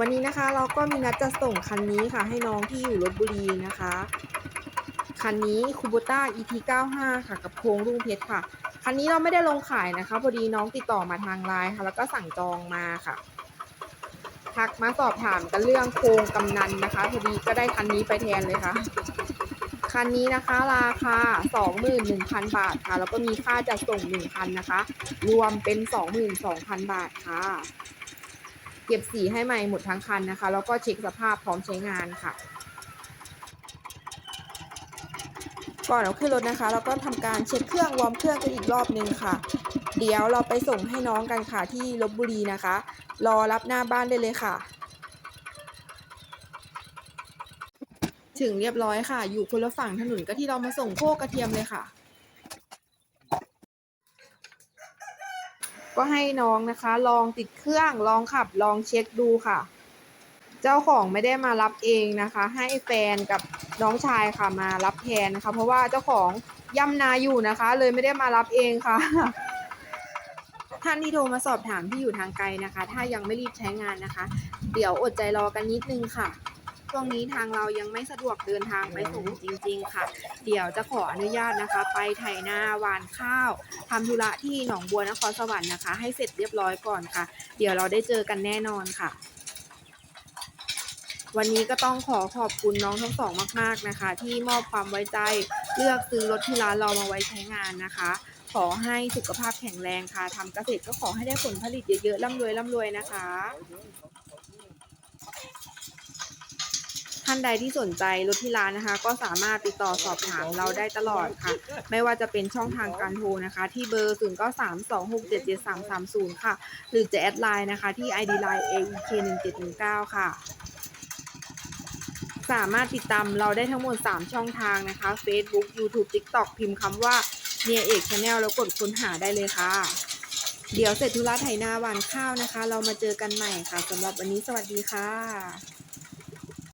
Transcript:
วันนี้นะคะเราก็มีนัดจะส่งคันนี้ค่ะ ให้น้องที่อยู่ลบบุรีนะคะ คันนี้คูโบต้า EP 95ค่ะ กับโครงรุ่งเพชรค่ะ คันนี้เราไม่ได้ลงขายนะคะพอดีน้องติดต่อมาทางไลน์ค่ะ แล้วก็สั่งจองมาค่ะทักมาสอบถามกันเรื่องโครงกำนันนะคะพอดีก็ได้คันนี้ไปแทนเลยค่ะคันนี้นะคะราคา 21,000 บาทค่ะ แล้วก็มีค่าจัดส่ง 1,000 นะคะ รวมเป็น 22,000 บาทค่ะ เก็บสีให้ใหม่หมดทั้งคันนะคะ แล้วก็เช็คสภาพพร้อมใช้งานค่ะ ก่อนเอาขึ้นรถนะคะ เราก็ทำการเช็คเครื่องวอร์มเครื่องกันอีกรอบนึงค่ะ เดี๋ยวเราไปส่งให้น้องกันค่ะที่ลบบุรีนะคะ รอรับหน้าบ้านได้เลยค่ะ ถึงเรียบร้อยค่ะ อยู่คนละฝั่งถนนก็ที่เรามาส่งโคกกระเทียมเลยค่ะ ก็ให้น้องนะคะ ลองติดเครื่องลองขับลองเช็คดูค่ะ เจ้าของไม่ได้มารับเองนะคะ ให้แฟนกับน้องชายค่ะมารับแทนนะคะ เพราะว่าเจ้าของย่ำนาอยู่นะคะ เลยไม่ได้มารับเองค่ะท่านที่โทรมาสอบถามที่อยู่ทางไกลนะคะ ถ้ายังไม่รีบใช้งานนะคะ เดี๋ยวอดใจรอกันนิดนึงค่ะ ช่วงนี้ทางเรายังไม่สะดวกเดินทางไปส่งจริง ๆ ค่ะ เดี๋ยวจะขออนุญาตนะคะ ไปไถนาหวานข้าวทำธุระที่หนองบัวนครสวรรค์นะคะ ให้เสร็จเรียบร้อยก่อนค่ะ เดี๋ยวเราได้เจอกันแน่นอนค่ะวันนี้ก็ต้องขอขอบคุณน้องทั้งสองมากๆนะคะ ที่มอบความไว้ใจเลือกซื้อรถที่ร้านเรามาไว้ใช้งานนะคะ ขอให้สุขภาพแข็งแรงค่ะทำเกษตรก็ขอให้ได้ผลผลิตเยอะๆร่ำรวยร่ำรวยนะคะ ท่านใดที่สนใจรถที่ร้านนะคะ ก็สามารถติดต่อสอบถามเราได้ตลอดค่ะ ไม่ว่าจะเป็นช่องทางการโทรนะคะ ที่เบอร์ 0 9 3 2 6 7 7 3 3 0 ค่ะ หรือจะแอดไลน์นะคะ ที่ ID Line AEK 1 7 1 9ค่ะ สามารถติดตามเราได้ทั้งหมด 3 ช่องทางนะคะ Facebook YouTube TikTok พิมพ์คำว่าเนียเอกชาแนลแล้วกดค้นหาได้เลยค่ะ เดี๋ยวเสร็จธุระไถนาหวานข้าวนะคะ เรามาเจอกันใหม่ค่ะสำหรับวันนี้สวัสดีค่ะ